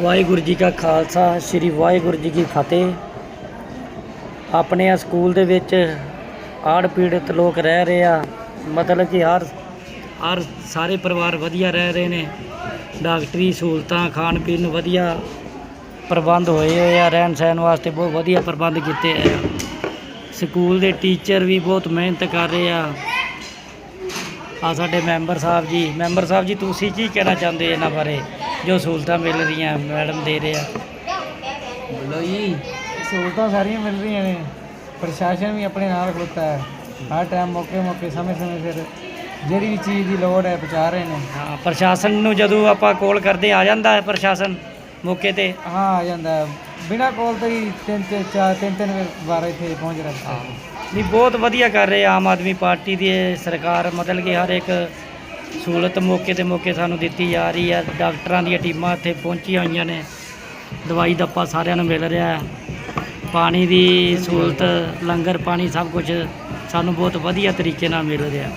ਵਾਹਿਗੁਰੂ ਜੀ ਕਾ ਖਾਲਸਾ, ਸ੍ਰੀ ਵਾਹਿਗੁਰੂ ਜੀ ਕੀ ਫਤਿਹ। ਆਪਣੇ ਆ ਸਕੂਲ ਦੇ ਵਿੱਚ ਆੜ ਪੀੜਤ ਲੋਕ ਰਹਿ ਰਹੇ ਆ। ਮਤਲਬ ਕਿ ਹਰ ਹਰ ਸਾਰੇ ਪਰਿਵਾਰ ਵਧੀਆ ਰਹਿ ਰਹੇ ਨੇ। ਡਾਕਟਰੀ ਸਹੂਲਤਾਂ, ਖਾਣ ਪੀਣ ਨੂੰ ਵਧੀਆ ਪ੍ਰਬੰਧ ਹੋਏ ਹੋਏ ਆ। ਰਹਿਣ ਸਹਿਣ ਵਾਸਤੇ ਬਹੁਤ ਵਧੀਆ ਪ੍ਰਬੰਧ ਕੀਤੇ ਆ। ਸਕੂਲ ਦੇ ਟੀਚਰ ਵੀ ਬਹੁਤ ਮਿਹਨਤ ਕਰ ਰਹੇ ਆ। ਆ ਸਾਡੇ ਮੈਂਬਰ ਸਾਹਿਬ ਜੀ। ਮੈਂਬਰ ਸਾਹਿਬ ਜੀ ਤੁਸੀਂ ਕੀ ਕਹਿਣਾ ਚਾਹੁੰਦੇ ਇਹਨਾਂ ਬਾਰੇ? ਜੋ ਸਹੂਲਤਾਂ ਮਿਲ ਰਹੀਆਂ ਮੈਡਮ ਦੇ ਰਹੇ ਆ। ਬੋਲੋ ਜੀ ਸਹੂਲਤਾਂ ਸਾਰੀਆਂ ਮਿਲ ਰਹੀਆਂ ਨੇ। ਪ੍ਰਸ਼ਾਸਨ ਵੀ ਆਪਣੇ ਨਾਲ ਖਲੋਤਾ ਹੈ। ਹਰ ਟਾਈਮ ਮੌਕੇ ਮੌਕੇ ਸਮੇਂ ਸਮੇਂ ਸਿਰ ਜਿਹੜੀ ਵੀ ਚੀਜ਼ ਦੀ ਲੋੜ ਹੈ ਪਹੁੰਚਾ ਰਹੇ ਨੇ। ਹਾਂ ਪ੍ਰਸ਼ਾਸਨ ਨੂੰ ਜਦੋਂ ਆਪਾਂ ਕੋਲ ਕਰਦੇ ਆ ਜਾਂਦਾ ਹੈ ਪ੍ਰਸ਼ਾਸਨ ਮੌਕੇ ਤੇ? ਹਾਂ ਆ ਜਾਂਦਾ ਹੈ। ਬਿਨਾਂ ਕੋਲ ਤੋਂ ਹੀ ਤਿੰਨ ਤਿੰਨ ਚਾਰ, ਤਿੰਨ ਤਿੰਨ ਵਾਰ ਇੱਥੇ ਪਹੁੰਚ ਰਿਹਾ ਹੈ। ਨਹੀਂ, ਬਹੁਤ ਵਧੀਆ ਕਰ ਰਹੇ ਆਮ ਆਦਮੀ ਪਾਰਟੀ ਦੀ ਇਹ ਸਰਕਾਰ, ਮਤਲਬ ਕਿ ਹਰ ਇੱਕ ਸਹੂਲਤ ਮੌਕੇ ਤੇ ਮੌਕੇ ਸਾਨੂੰ ਦਿੱਤੀ ਜਾ ਰਹੀ ਹੈ। ਡਾਕਟਰਾਂ ਦੀਆਂ ਟੀਮਾਂ ਇੱਥੇ ਪਹੁੰਚੀਆਂ ਹੋਈਆਂ ਨੇ। ਦਵਾਈ ਦੱਪਾ ਸਾਰਿਆਂ ਨੂੰ ਮਿਲ ਰਿਹਾ ਹੈ। ਪਾਣੀ ਦੀ ਸਹੂਲਤ, ਲੰਗਰ ਪਾਣੀ ਸਭ ਕੁਝ ਸਾਨੂੰ ਬਹੁਤ ਵਧੀਆ ਤਰੀਕੇ ਨਾਲ ਮਿਲ ਰਿਹਾ